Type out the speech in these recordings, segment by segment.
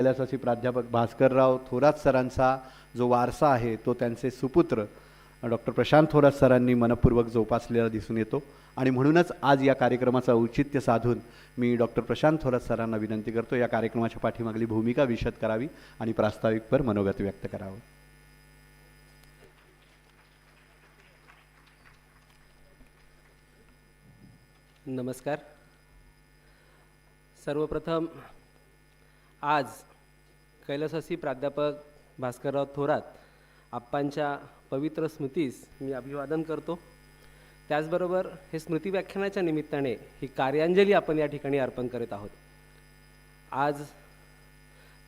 कैलासाची प्राध्यापक भास्करराव थोरात सरांचा जो वारसा आहे तो त्यांचे सुपुत्र डॉक्टर प्रशांत थोरात सरांनी मनपूर्वक जोपासलेला दिसून येतो. आणि म्हणूनच आज या कार्यक्रमाचं औचित्य साधून मी डॉक्टर प्रशांत थोरात सरांना विनंती करतो या कार्यक्रमाच्या पाठीमागली भूमिका विशद करावी आणि प्रास्ताविकपर मनोगत व्यक्त करावं. नमस्कार. सर्वप्रथम आज कैलासासी प्राध्यापक भास्करराव थोरात आप्पांच्या पवित्र स्मृतीस मी अभिवादन करतो. त्याचबरोबर हे स्मृती व्याख्यानाच्या निमित्ताने ही कार्यांजली आपण या ठिकाणी अर्पण करीत आहोत. आज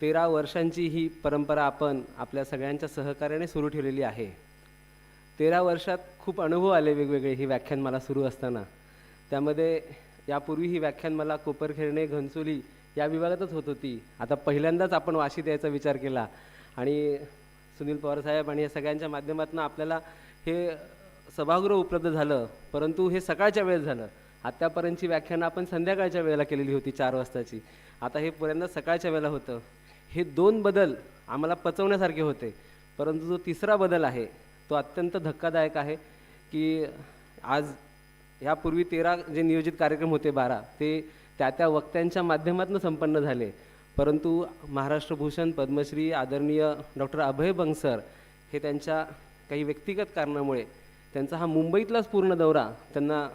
तेरा वर्षांची ही परंपरा आपण आपल्या सगळ्यांच्या सहकार्याने सुरू ठेवलेली आहे. तेरा वर्षात खूप अनुभव आले वेगवेगळे ही व्याख्यान मला सुरू असताना. त्यामध्ये यापूर्वी ही व्याख्यान मला कोपरखेरणे घनसोली या विभागातच होत होती. आता पहिल्यांदाच आपण वाशी द्यायचा विचार केला. आणि सुनील पवारसाहेब आणि या सगळ्यांच्या माध्यमातून आपल्याला हे सभागृह उपलब्ध झालं. परंतु हे सकाळच्या वेळेस झालं. आत्तापर्यंतची व्याख्यानं आपण संध्याकाळच्या वेळेला केलेली होती चार वाजताची. आता हे पुऱ्यांदा सकाळच्या वेळेला होतं. हे दोन बदल आम्हाला पचवण्यासारखे होते. परंतु जो तिसरा बदल आहे तो अत्यंत धक्कादायक आहे की आज ह्यापूर्वी तेरा जे नियोजित कार्यक्रम होते बारा ते त्या त्या वक्त्यांच्या माध्यमातून संपन्न झाले. परंतु महाराष्ट्र भूषण पद्मश्री आदरणीय डॉक्टर अभय बंगसर हे त्यांच्या काही व्यक्तिगत कारणामुळे त्यांचा हा मुंबईतलाच पूर्ण दौरा त्यांना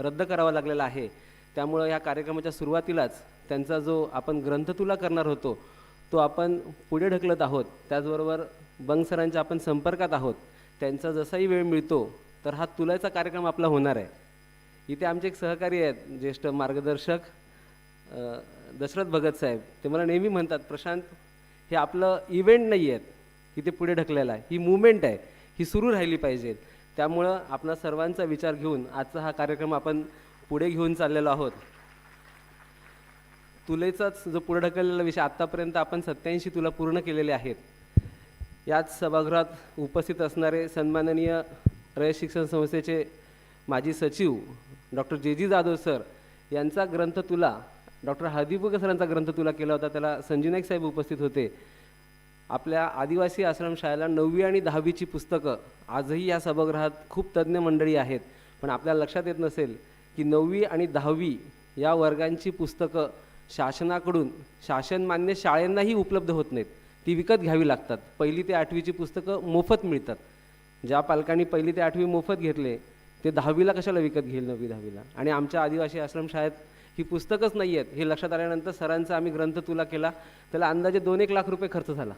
रद्द करावा लागलेला आहे. त्यामुळं या कार्यक्रमाच्या सुरुवातीलाच त्यांचा जो आपण ग्रंथतुला करणार होतो तो आपण पुढे ढकलत आहोत. त्याचबरोबर बंगसरांच्या आपण संपर्कात आहोत. त्यांचा जसाही वेळ मिळतो तर हा तुलाचा कार्यक्रम आपला होणार आहे. इथे आमचे एक सहकारी आहेत ज्येष्ठ मार्गदर्शक दशरथ भगत साहेब ते मला नेहमी म्हणतात प्रशांत हे आपलं इव्हेंट नाही आहेत की ते पुढे ढकलेलं आहे. ही मुवमेंट आहे. ही सुरू राहिली पाहिजे. त्यामुळं आपला सर्वांचा विचार घेऊन आजचा हा कार्यक्रम आपण पुढे घेऊन चाललेलो आहोत. तुलेचाच जो पुढे ढकललेला विषय आत्तापर्यंत आपण सत्याऐंशी तुला पूर्ण केलेले आहेत. याच सभागृहात उपस्थित असणारे सन्माननीय रयत शिक्षण संस्थेचे माजी सचिव डॉक्टर जे जी जाधव सर यांचा ग्रंथ तुला डॉक्टर हळदीपूरकर सरांचा ग्रंथ तुला केला होता त्याला संजू नाईक साहेब उपस्थित होते. आपल्या आदिवासी आश्रमशाळेला नववी आणि दहावीची पुस्तकं आजही या सभागृहात खूप तज्ज्ञ मंडळी आहेत. पण आपल्याला लक्षात येत नसेल की नववी आणि दहावी या वर्गांची पुस्तकं शासनाकडून शासनमान्य शाळांनाही उपलब्ध होत नाहीत. ती विकत घ्यावी लागतात. पहिली ते आठवीची पुस्तकं मोफत मिळतात. ज्या पालकांनी पहिली ते आठवी मोफत घेतले ते दहावीला कशाला विकत घेईल नववी दहावीला? आणि आमच्या आदिवासी आश्रमशाळेत ही पुस्तकच नाही आहेत हे लक्षात आल्यानंतर सरांचा आम्ही ग्रंथ तुला केला. त्याला अंदाजे दोन एक लाख रुपये खर्च झाला.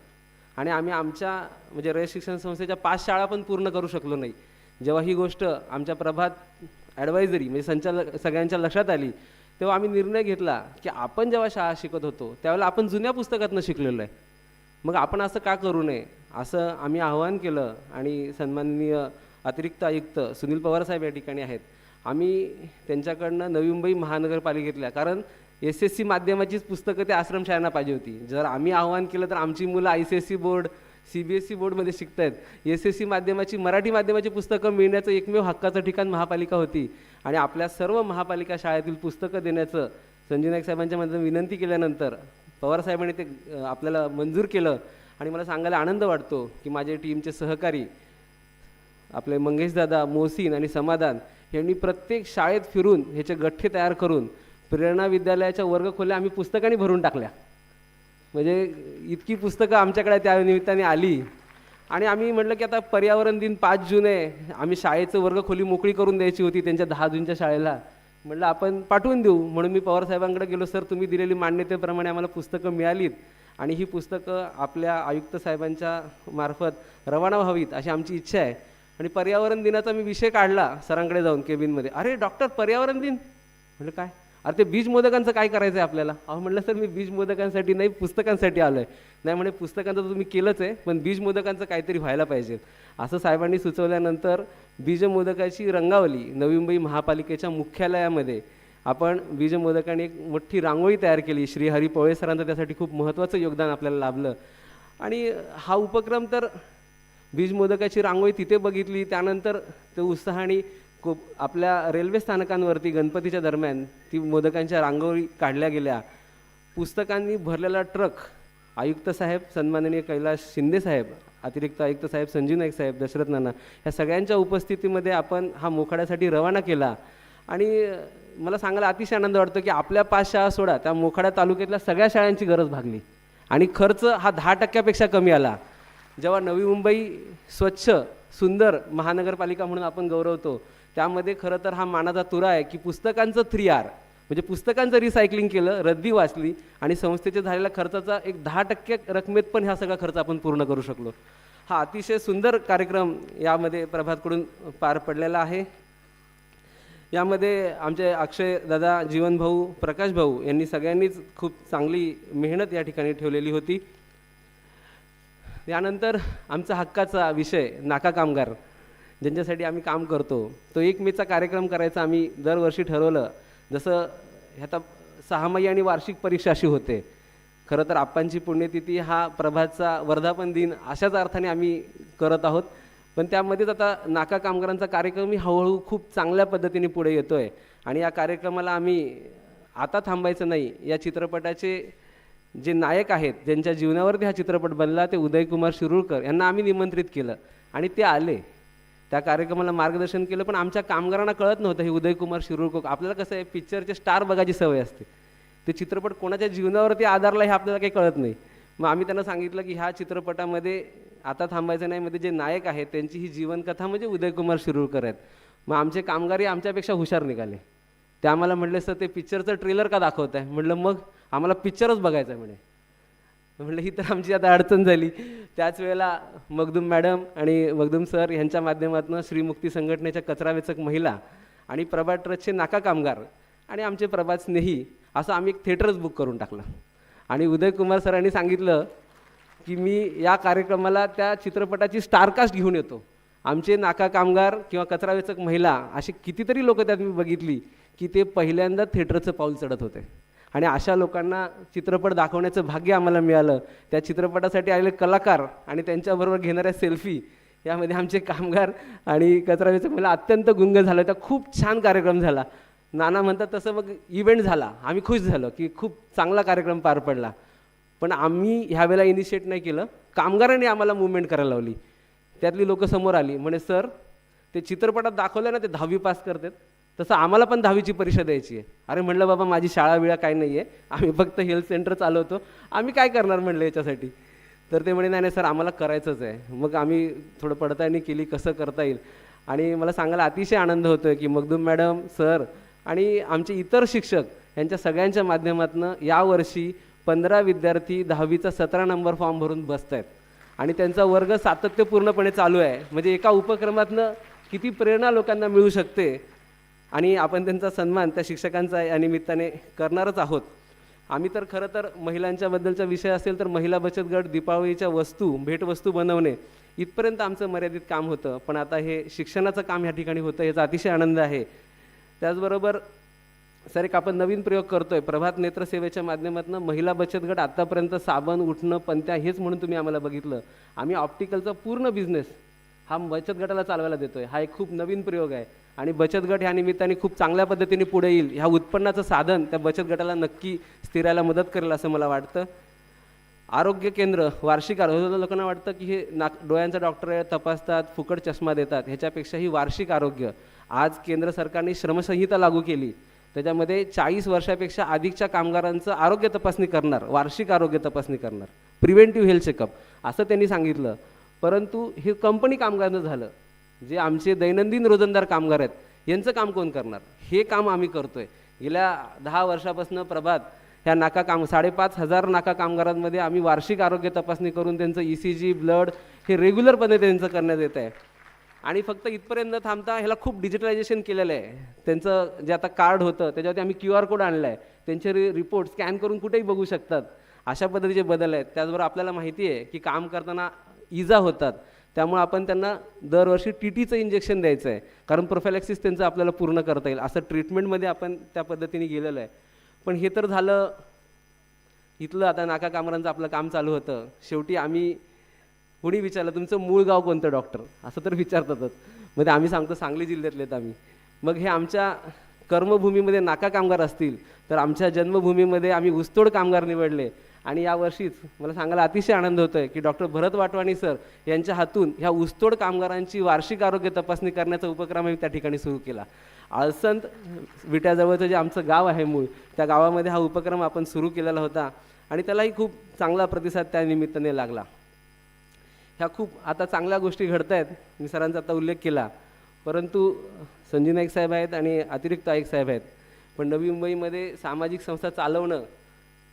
आणि आम्ही आमच्या म्हणजे रयत शिक्षण संस्थेच्या पाच शाळा पण पूर्ण करू शकलो नाही. जेव्हा ही गोष्ट आमच्या प्रभात ॲडवायझरी म्हणजे संचालक सगळ्यांच्या लक्षात आली तेव्हा आम्ही निर्णय घेतला की आपण जेव्हा शाळा शिकत होतो त्यावेळेला आपण जुन्या पुस्तकातनं शिकलेलो आहे. मग आपण असं का करू नये? असं आम्ही आवाहन केलं. आणि सन्माननीय अतिरिक्त आयुक्त सुनील पवार साहेब या ठिकाणी आहेत. आम्ही त्यांच्याकडनं नवी मुंबई महानगरपालिकेतल्या कारण एस एस सी माध्यमाचीच पुस्तकं त्या आश्रमशाळांना पाहिजे होती. जर आम्ही आव्हान केलं तर आमची मुलं I C S C board C B S C बोर्डमध्ये शिकत आहेत एस एस सी माध्यमाची मराठी माध्यमाची पुस्तकं मिळण्याचं एकमेव हक्काचं ठिकाण महापालिका होती. आणि आपल्या सर्व महापालिका शाळेतील पुस्तकं देण्याचं संजय नाईक साहेबांच्या मध्ये विनंती केल्यानंतर पवार साहेबांनी ते आपल्याला मंजूर केलं. आणि मला सांगायला आनंद वाटतो की माझे टीमचे सहकारी आपले मंगेशदादा मोहसीन आणि समाधान यांनी प्रत्येक शाळेत फिरून ह्याचे गठ्ठे तयार करून प्रेरणा विद्यालयाच्या वर्गखोल्या आम्ही पुस्तकांनी भरून टाकल्या. म्हणजे इतकी पुस्तकं आमच्याकडे त्या निमित्ताने आली. आणि आम्ही म्हटलं की आता पर्यावरण दिन पाच जून आहे आम्ही शाळेचं वर्गखोली मोकळी करून द्यायची होती त्यांच्या दहा जूनच्या शाळेला. म्हटलं आपण पाठवून देऊ. म्हणून मी पवारसाहेबांकडे गेलो सर तुम्ही दिलेली मान्यतेप्रमाणे आम्हाला पुस्तकं मिळालीत आणि ही पुस्तकं आपल्या आयुक्त साहेबांच्या मार्फत रवाना व्हावीत अशी आमची इच्छा आहे. आणि पर्यावरण दिनाचा मी विषय काढला सरांकडे जाऊन केबिनमध्ये. अरे डॉक्टर पर्यावरण दिन? म्हटलं काय? अरे ते बीज मोदकांचं काय करायचं आहे आपल्याला? अहो म्हटलं सर मी बीज मोदकांसाठी नाही पुस्तकांसाठी आलो आहे नाही म्हणे पुस्तकांचं तर तुम्ही केलंच आहे पण बीज मोदकांचं काहीतरी व्हायला पाहिजे असं साहेबांनी सुचवल्यानंतर बीज मोदकाची रंगावली नवी मुंबई महापालिकेच्या मुख्यालयामध्ये आपण बीज मोदकाने एक मोठी रांगोळी तयार केली. श्री हरी पवळे सरांचं त्यासाठी खूप महत्त्वाचं योगदान आपल्याला लाभलं. आणि हा उपक्रम तर बीज मोदकाची रांगोळी तिथे बघितली. त्यानंतर ते उत्साहाने को आपल्या रेल्वे स्थानकांवरती गणपतीच्या दरम्यान ती मोदकांच्या रांगोळी काढल्या गेल्या. पुस्तकांनी भरलेला ट्रक आयुक्त साहेब सन्माननीय कैलास शिंदे साहेब अतिरिक्त आयुक्त साहेब संजीव नाईक साहेब दशरथ नाना ह्या सगळ्यांच्या उपस्थितीमध्ये आपण हा मोखाड्यासाठी रवाना केला. आणि मला सांगायला अतिशय आनंद वाटतो की आपल्या पाच शाळा सोडा त्या मोखाड्या तालुक्यातल्या सगळ्या शाळांची गरज भागली. आणि खर्च हा दहा टक्क्यापेक्षा कमी आला. जेव्हा नवी मुंबई स्वच्छ सुंदर महानगरपालिका म्हणून आपण गौरवतो त्यामध्ये खरं तर हा मानाचा तुरा आहे की पुस्तकांचं थ्री आर म्हणजे पुस्तकांचं रिसायकलिंग केलं रद्दी वाचली आणि संस्थेच्या झालेल्या खर्चाचा एक दहा टक्के रकमेत पण हा सगळा खर्च आपण पूर्ण करू शकलो. हा अतिशय सुंदर कार्यक्रम यामध्ये प्रभातकडून पार पडलेला आहे. यामध्ये आमचे अक्षय दादा जीवन भाऊ प्रकाश भाऊ यांनी सगळ्यांनीच खूप चांगली मेहनत या ठिकाणी ठेवलेली होती. यानंतर आमचा हक्काचा विषय नाका कामगार ज्यांच्यासाठी आम्ही काम करतो. तो एक मेचा कार्यक्रम करायचा आम्ही दरवर्षी ठरवलं. जसं ह्याता सहामाही आणि वार्षिक परीक्षा अशी होते. खरं तर आप्पांची पुण्यतिथी हा प्रभातचा वर्धापन दिन अशाच अर्थाने आम्ही करत आहोत. पण त्यामध्येच आता नाका कामगारांचा कार्यक्रमही हळूहळू खूप चांगल्या पद्धतीने पुढे येतो आहे आणि या कार्यक्रमाला आम्ही आता थांबायचं नाही. या चित्रपटाचे जे नायक आहेत ज्यांच्या जीवनावरती हा चित्रपट बनला ते उदयकुमार शिरूरकर यांना आम्ही निमंत्रित केलं. आणि ते आले. त्या कार्यक्रमाला मार्गदर्शन केलं पण आमच्या कामगारांना कळत नव्हतं हे उदयकुमार शिरूरकर आपल्याला कसं आहे पिक्चरचे स्टार बघायची सवय असते. ते चित्रपट कोणाच्या जीवनावरती आधारला हे आपल्याला काही कळत नाही. मग आम्ही त्यांना सांगितलं की ह्या चित्रपटामध्ये आता थांबायचं नाही मध्ये जे नायक आहेत त्यांची ही जीवनकथा म्हणजे उदयकुमार शिरूरकर आहेत. मग आमचे कामगारही आमच्यापेक्षा हुशार निघाले. ते आम्हाला म्हटले सर ते पिक्चरचं ट्रेलर का दाखवत आहे म्हटलं मग आम्हाला पिक्चरच बघायचं आहे म्हणे. म्हटलं ही तर आमची आता अडचण झाली. त्याच वेळेला मगदूम मॅडम आणि मगदूम सर यांच्या माध्यमातून श्रीमुक्ती संघटनेच्या कचरावेचक महिला आणि प्रभात ट्रस्टचे नाका कामगार आणि आमचे प्रभात स्नेही असं आम्ही एक थिएटरच बुक करून टाकलं. आणि उदयकुमार सरांनी सांगितलं की मी या कार्यक्रमाला त्या चित्रपटाची स्टारकास्ट घेऊन येतो. आमचे नाका कामगार किंवा कचरावेचक महिला अशी कितीतरी लोक त्यात मी बघितली की ते पहिल्यांदा थिएटरचं पाऊल चढत होते. आणि अशा लोकांना चित्रपट दाखवण्याचं भाग्य आम्हाला मिळालं. त्या चित्रपटासाठी आलेले कलाकार आणि त्यांच्याबरोबर घेणाऱ्या सेल्फी यामध्ये आमचे कामगार आणि कचरावेचक मला अत्यंत गुंग झालं. त्या खूप छान कार्यक्रम झाला. नाना म्हणतात तसं मग इव्हेंट झाला. आम्ही खुश झालो की खूप चांगला कार्यक्रम पार पडला. पण आम्ही ह्यावेळेला इनिशिएट नाही केलं. कामगारांनी आम्हाला मुवमेंट करायला लावली. त्यातली लोकं समोर आली. म्हणे सर ते चित्रपटात दाखवलं ना ते दहावी पास करतात. तसं आम्हाला पण दहावीची परीक्षा द्यायची आहे. अरे म्हणलं बाबा माझी शाळा बिळा काय नाही आहे आम्ही फक्त हेल्थ सेंटर चालवतो आम्ही काय करणार म्हणलं याच्यासाठी? तर ते म्हणे नाही नाही सर आम्हाला करायचंच आहे. मग आम्ही थोडं पडताळणी केली कसं करता येईल. आणि मला सांगायला अतिशय आनंद होतो आहे की मगदूम मॅडम सर आणि आमचे इतर शिक्षक यांच्या सगळ्यांच्या माध्यमातून यावर्षी पंधरा विद्यार्थी दहावीचा सतरा नंबर फॉर्म भरून बसत आहेत आणि त्यांचा वर्ग सातत्यपूर्णपणे चालू आहे. म्हणजे एका उपक्रमातनं किती प्रेरणा लोकांना मिळू शकते आणि आपण त्यांचा सन्मान त्या शिक्षकांचा या निमित्ताने करणारच आहोत. आम्ही तर खरं तर महिलांच्याबद्दलचा विषय असेल तर महिला बचत गट दीपावलीच्या वस्तू भेटवस्तू बनवणे इथपर्यंत आमचं मर्यादित काम होतं. पण आता हे शिक्षणाचं काम ह्या ठिकाणी होतं याचा अतिशय आनंद आहे. त्याचबरोबर सर एक आपण नवीन प्रयोग करतोय प्रभात नेत्रसेवेच्या माध्यमातून महिला बचत गट आतापर्यंत साबण उठणं पंत्या हेच म्हणून तुम्ही आम्हाला बघितलं. आम्ही ऑप्टिकलचा पूर्ण बिझनेस हा बचत गटाला चालवायला देतोय. हा एक खूप नवीन प्रयोग आहे. आणि बचत गट ह्या निमित्ताने खूप चांगल्या पद्धतीने पुढे येईल. ह्या उत्पन्नाचं साधन त्या बचत गटाला नक्की स्थिरायला मदत करेल असं मला वाटतं. आरोग्य केंद्र वार्षिक आरोग्य हो, लोकांना वाटतं की हे नाक डोळ्यांचा डॉक्टर आहे तपासतात फुकट चष्मा देतात. ह्याच्यापेक्षाही वार्षिक आरोग्य. आज केंद्र सरकारने श्रमसंहिता लागू केली. त्याच्यामध्ये चाळीस वर्षापेक्षा अधिकच्या कामगारांचं आरोग्य तपासणी करणार वार्षिक आरोग्य तपासणी करणार. Preventive health checkup. असं त्यांनी सांगितलं. परंतु हे कंपनी कामगारनं झालं. जे आमचे दैनंदिन रोजंदार कामगार आहेत यांचं काम कोण करणार? हे काम आम्ही करतोय. गेल्या दहा वर्षापासून प्रभात ह्या नाका काम साडेपाच हजार नाका कामगारांमध्ये आम्ही वार्षिक आरोग्य तपासणी करून त्यांचं ई सी जी ब्लड हे रेग्युलरपणे त्यांचं करण्यात येत आहे. आणि फक्त इथपर्यंत न थांबता ह्याला खूप डिजिटलायझेशन केलेलं आहे. त्यांचं जे आता कार्ड होतं त्याच्यावरती आम्ही क्यू आर कोड आणला आहे त्यांचे रि रिपोर्ट स्कॅन करून कुठेही बघू शकतात. अशा पद्धतीचे बदल आहेत. त्याचबरोबर आपल्याला माहिती आहे की काम करताना इजा होतात. त्यामुळे आपण त्यांना दरवर्षी टी टीचं इंजेक्शन द्यायचं आहे कारण प्रोफॅलॅक्सिस त्यांचं आपल्याला पूर्ण करता येईल. असं ट्रीटमेंटमध्ये आपण त्या पद्धतीने गेलेलं आहे. पण हे तर झालं इथलं आता नाका कामरांचं आपलं काम चालू होतं. शेवटी आम्ही कोणी विचारलं तुमचं मूळ गाव कोणतं डॉक्टर असं तर विचारतातच मग ते आम्ही सांगतो सांगली जिल्ह्यातलेत आम्ही. मग हे आमच्या कर्मभूमीमध्ये नाका कामगार असतील तर आमच्या जन्मभूमीमध्ये आम्ही ऊसतोड कामगार निवडले. आणि यावर्षीच मला सांगायला अतिशय आनंद होतोय की डॉक्टर भरत वाटवाणी सर यांच्या हातून ह्या ऊसतोड कामगारांची वार्षिक आरोग्य तपासणी करण्याचा उपक्रम आम्ही त्या ठिकाणी सुरू केला. आळसंत विट्याजवळचं जे आमचं गाव आहे मूळ त्या गावामध्ये हा उपक्रम आपण सुरू केलेला होता आणि त्यालाही खूप चांगला प्रतिसाद त्या निमित्ताने लागला. ह्या खूप आता चांगल्या गोष्टी घडत आहेत मी सरांचा आता उल्लेख केला. परंतु संजय नाईक साहेब आहेत आणि अतिरिक्त आईक साहेब आहेत. पण नवी मुंबईमध्ये सामाजिक संस्था चालवणं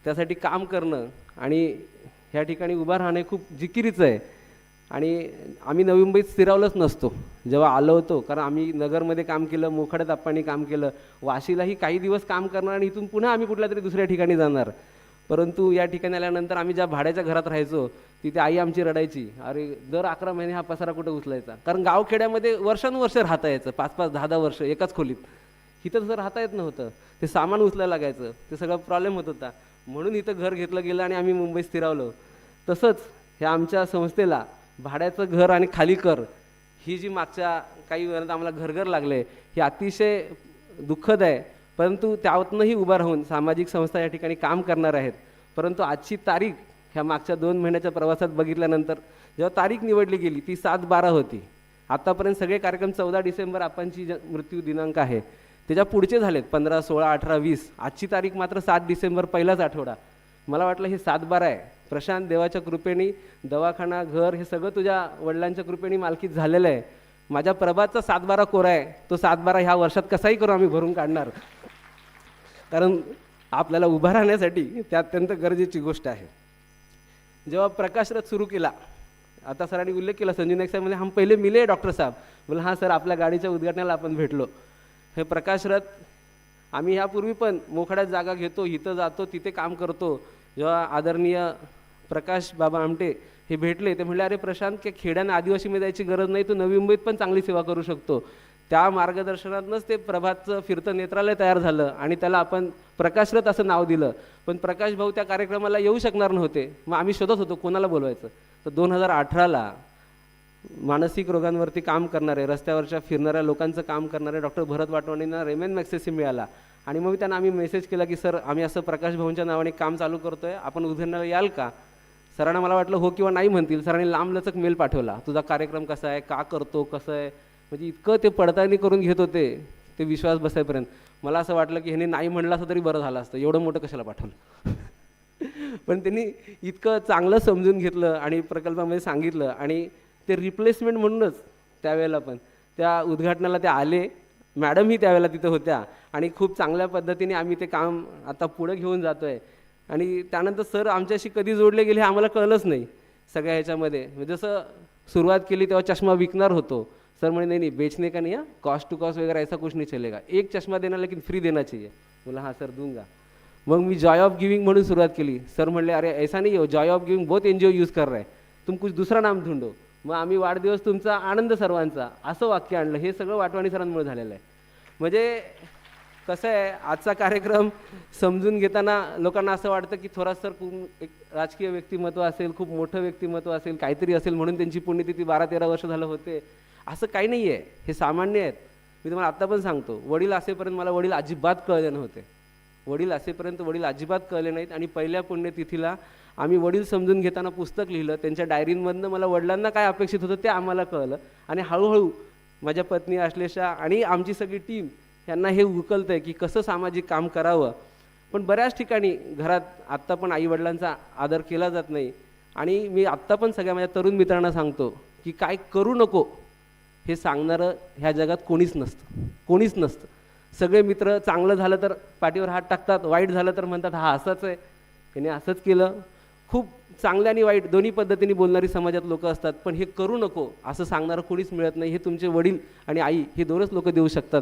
त्यासाठी काम करणं आणि ह्या ठिकाणी उभं राहणं खूप जिकिरीचं आहे. आणि आम्ही नवी मुंबईत स्थिरावलंच नसतो. जेव्हा आलो होतो कारण आम्ही नगरमध्ये काम केलं मोखाड्यात आप्पांनी काम केलं वाशीलाही काही दिवस काम करणार आणि इथून पुन्हा आम्ही कुठल्या तरी दुसऱ्या ठिकाणी जाणार. परंतु या ठिकाणी आल्यानंतर आम्ही ज्या भाड्याच्या घरात राहायचो तिथे आई आमची रडायची अरे दर अकरा महिने हा पसारा कुठं उचलायचा? कारण गावखेड्यामध्ये वर्षानुवर्ष राहता यायचं पाच पाच दहा दहा वर्ष एकाच खोलीत. इथं तसं राहता येत नव्हतं. ते सामान उचलायला लागायचं ते सगळा प्रॉब्लेम होत होता. म्हणून इथं घर घेतलं गेलं आणि आम्ही मुंबईत स्थिरावलो. तसंच ह्या आमच्या संस्थेला भाड्याचं घर आणि खाली कर ही जी मागच्या काही वेळात आम्हाला घरघर लागले ही अतिशय दुःखद आहे. परंतु त्यातनंही उभा राहून सामाजिक संस्था या ठिकाणी काम करणार आहेत. परंतु आजची तारीख ह्या मागच्या दोन महिन्याच्या प्रवासात बघितल्यानंतर जेव्हा तारीख निवडली गेली ती सात बारा होती. आतापर्यंत सगळे कार्यक्रम चौदा डिसेंबर आपणची ज मृत्यू दिनांक आहे. त्याच्या पुढचे झालेत पंधरा सोळा अठरा वीस. आजची तारीख मात्र सात डिसेंबर पहिलाच आठवडा. मला वाटलं हे सात बारा आहे. प्रशांत देवाच्या कृपेने दवाखाना घर हे सगळं तुझ्या वडिलांच्या कृपेने मालकीत झालेलं आहे. माझ्या प्रभातचा सातबारा कोरा आहे. तो सातबारा ह्या वर्षात कसाही करू आम्ही भरून काढणार. कारण आपल्याला उभा राहण्यासाठी त्या अत्यंत गरजेची गोष्ट आहे. जेव्हा प्रकाशरथ सुरू केला आता सरांनी उल्लेख केला संजय नाईक साहेब म्हणजे हम पहिले मिले डॉक्टर साहेब. बोला हां सर आपल्या गाडीच्या उद्घाटनाला आपण भेटलो. हे प्रकाशरथ आम्ही ह्यापूर्वी पण मोखाड्यात जागा घेतो इथं जातो तिथे काम करतो. जेव्हा आदरणीय प्रकाश बाबा आमटे हे भेटले ते म्हणले अरे प्रशांत की खेड्यानं आदिवासीमध्ये जायची गरज नाही तू नवी मुंबईत पण चांगली सेवा करू शकतो. त्या मार्गदर्शनातूनच ते प्रभातचं फिरतं नेत्रालय तयार झालं आणि त्याला आपण प्रकाशरथ असं नाव दिलं. पण प्रकाश भाऊ त्या कार्यक्रमाला येऊ शकणार नव्हते. मग आम्ही शोधत होतो कोणाला बोलवायचं. तर दोन हजार अठराला मानसिक रोगांवरती काम करणारे रस्त्यावरच्या फिरणाऱ्या लोकांचं काम करणारे डॉक्टर भरत वाटवाणींना रेमेन मॅक्सेसी मिळाला. आणि मग त्यांना आम्ही मेसेज केला की सर आम्ही असं प्रकाश भाऊंच्या नावाने काम चालू करतोय आपण उद्घाटनाला याल का? सरांना मला वाटलं हो किंवा नाही म्हणतील. सरांनी लांबलचक मेल पाठवला. तुझा कार्यक्रम कसा आहे? का करतो? कसं आहे? म्हणजे इतकं ते पडताळणी करून घेत होते ते विश्वास बसायपर्यंत. मला असं वाटलं की ह्याने नाही म्हणलं असं तरी बरं झालं असतं. एवढं मोठं कशाला पाठवलं? पण त्यांनी इतकं चांगलं समजून घेतलं आणि प्रकल्पामध्ये सांगितलं. आणि ते रिप्लेसमेंट म्हणूनच त्यावेळेला पण. त्या उद्घाटनाला ते आले. मॅडमही त्यावेळेला तिथं होत्या. आणि खूप चांगल्या पद्धतीने आम्ही ते काम आता पुढं घेऊन जातो आहे आणि त्यानंतर सर आमच्याशी कधी जोडले गेले हे आम्हाला कळलंच नाही सगळ्या ह्याच्यामध्ये. म्हणजे जसं सुरुवात केली तेव्हा चष्मा विकणार होतो. सर म्हणे नाही नाही बेचने का नाही कॉस्ट टू कॉस्ट वगैरे ऐसा कुछ नाही चलेगा. एक चष्मा देना लेकिन फ्री देना चाहिए. बोला हां सर दूंगा. मग मी जॉय ऑफ गिविंग म्हणून सुरुवात केली. सर म्हणले अरे ऐसा नहीं हो. जॉय ऑफ गिविंग बहुत एन जी ओ यूज कर रहा है. तुम कुछ दुसरा नाम ढूंढो. मग आम्ही वाढदिवस तुमचा आनंद सर्वांचा असं वाक्य आणलं. हे सगळं वाटवाणी सरांमुळे झालेलं आहे. म्हणजे कसं आहे आजचा कार्यक्रम समजून घेताना लोकांना असं वाटतं की थोडासर सर खूप एक राजकीय व्यक्तिमत्व असेल खूप मोठं व्यक्तिमत्व असेल काहीतरी असेल म्हणून त्यांची पुण्यतिथी बारा तेरा वर्ष झालं होते. असं काही नाही आहे. हे सामान्य आहेत. मी तुम्हाला आत्ता पण सांगतो. वडील असेपर्यंत मला वडील अजिबात कळले नव्हते. वडील असेपर्यंत वडील अजिबात कळले नाहीत. आणि पहिल्या पुण्यतिथीला आम्ही वडील समजून घेताना पुस्तक लिहिलं. त्यांच्या डायरींमधनं मला वडिलांना काय अपेक्षित होतं ते आम्हाला कळलं. आणि हळूहळू माझ्या पत्नी आश्लेषा आणि आमची सगळी टीम यांना हे उकलतं आहे की कसं सामाजिक काम करावं. पण बऱ्याच ठिकाणी घरात आत्ता पण आईवडिलांचा आदर केला जात नाही. आणि मी आत्ता पण सगळ्या माझ्या तरुण मित्रांना सांगतो की काय करू नको हे सांगणारं ह्या जगात कोणीच नसतं. कोणीच नसतं. सगळे मित्र चांगलं झालं तर पाठीवर हात टाकतात वाईट झालं तर म्हणतात हा असंच आहे. त्याने असंच केलं. खूप चांगल्या आणि वाईट दोन्ही पद्धतीने बोलणारी समाजात लोक असतात पण हे करू नको असं सांगणारं कोणीच मिळत नाही. हे तुमचे वडील आणि आई हे दोनच लोक देऊ शकतात.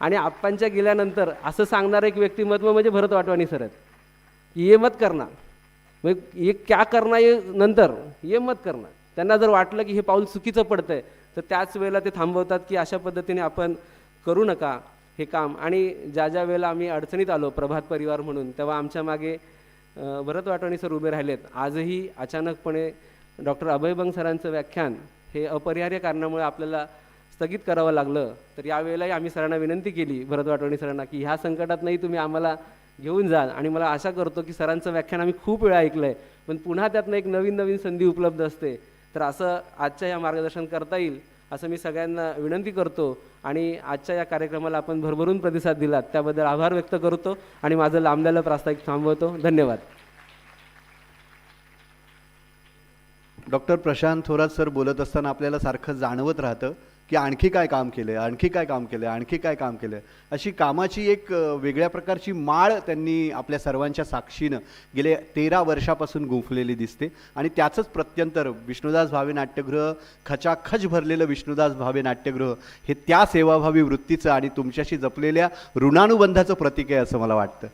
आणि आप्पांच्या गेल्यानंतर असं सांगणारं एक व्यक्तिमत्व म्हणजे भरत वाटवाणी सर आहेत. ये मत करणार मग ये क्या करणार ये नंतर? ये मत करणार त्यांना जर वाटलं की हे पाऊल चुकीचं पडतंय तर त्याच वेळेला ते थांबवतात की अशा पद्धतीने आपण करू नका. हे काम. आणि ज्या ज्या वेळेला आम्ही अडचणीत आलो प्रभात परिवार म्हणून तेव्हा आमच्या मागे भरत वाटवणी सर उभे राहिलेत. आजही अचानकपणे डॉक्टर अभय बंग सरांचं व्याख्यान हे अपरिहार्य कारणामुळे आपल्याला स्थगित करावं लागलं. तर यावेळेलाही आम्ही सरांना विनंती केली भरत वाटवणी सरांना की ह्या संकटात नाही तुम्ही आम्हाला घेऊन जाल. आणि मला आशा करतो की सरांचं व्याख्यान आम्ही खूप वेळा ऐकलं आहे पण पुन्हा त्यातनं एक नवीन नवीन संधी उपलब्ध असते. तर असं आजच्या या मार्गदर्शन करता येईल. असं मी सगळ्यांना विनंती करतो आणि आजच्या या कार्यक्रमाला आपण भरभरून प्रतिसाद दिलात त्याबद्दल आभार व्यक्त करतो आणि माझं लांबल्याला प्रास्ताविक थांबवतो. धन्यवाद. डॉक्टर प्रशांत थोरात सर बोलत असताना आपल्याला सारखं जाणवत राहतं. की आणखी काय काम केलं आहे आणखी काय काम केलं आहे आणखी काय काम केलं आहे अशी कामाची एक वेगळ्या प्रकारची माळ त्यांनी आपल्या सर्वांच्या साक्षीनं गेले तेरा वर्षापासून गुंफलेली दिसते. आणि त्याचंच प्रत्यंतर विष्णुदास भावे नाट्यगृह खचाखच भरलेलं विष्णुदास भावे नाट्यगृह हे त्या सेवाभावी वृत्तीचं आणि तुमच्याशी जपलेल्या ऋणानुबंधाचं प्रतीक आहे असं मला वाटतं.